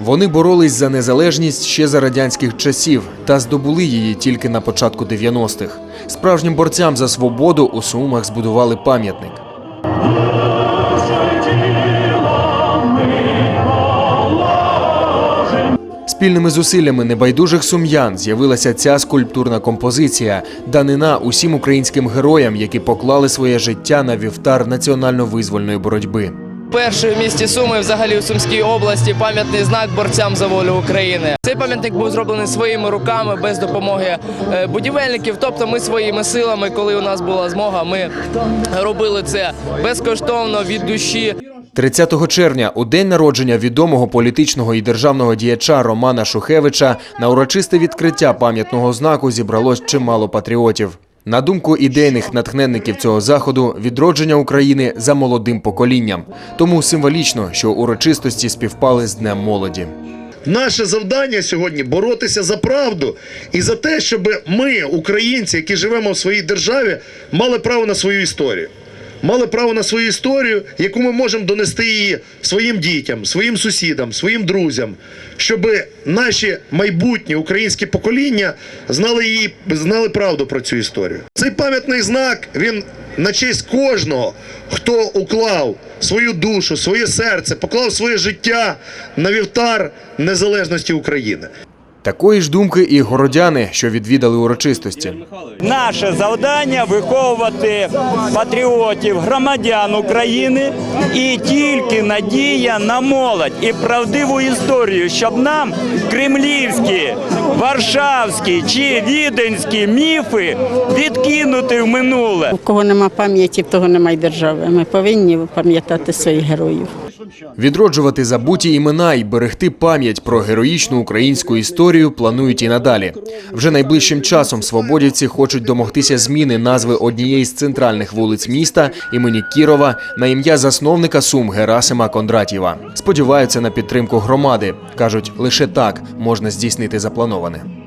Вони боролись за незалежність ще за радянських часів та здобули її тільки на початку 90-х. Справжнім борцям за свободу у Сумах збудували пам'ятник. Спільними зусиллями небайдужих сум'ян з'явилася ця скульптурна композиція, данина усім українським героям, які поклали своє життя на вівтар національно-визвольної боротьби. Перший в місті Суми, взагалі у Сумській області, пам'ятний знак борцям за волю України. Цей пам'ятник був зроблений своїми руками без допомоги е, будівельників. Тобто, ми своїми силами, коли у нас була змога, ми робили це безкоштовно від душі. 30 червня, у день народження відомого політичного і державного діяча Романа Шухевича, на урочисте відкриття пам'ятного знаку зібралось чимало патріотів. На думку ідейних натхненників цього заходу, відродження України за молодим поколінням. Тому символічно, що урочистості співпали з Днем молоді. Наше завдання сьогодні боротися за правду і за те, щоб ми, українці, які живемо в своїй державі, мали право на свою історію. Мали право на свою історію, яку ми можемо донести її своїм дітям, своїм сусідам, своїм друзям, щоб наші майбутні українські покоління знали її, знали правду про цю історію. Цей пам'ятний знак він на честь кожного, хто уклав свою душу, своє серце, поклав своє життя на вівтар незалежності України. Такої ж думки і городяни, що відвідали урочистості. Наше завдання виховувати патріотів, громадян України і тільки надія на молодь і правдиву історію, щоб нам кремлівські, варшавські чи віденські міфи відкинути в минуле. У кого нема пам'яті, в того немає держави. Ми повинні пам'ятати своїх героїв. Відроджувати забуті імена і берегти пам'ять про героїчну українську історію планують і надалі. Вже найближчим часом свободівці хочуть домогтися зміни назви однієї з центральних вулиць міста імені Кірова на ім'я засновника Сум Герасима Кондратєва. Сподіваються на підтримку громади. кажуть, лише так можна здійснити заплановане.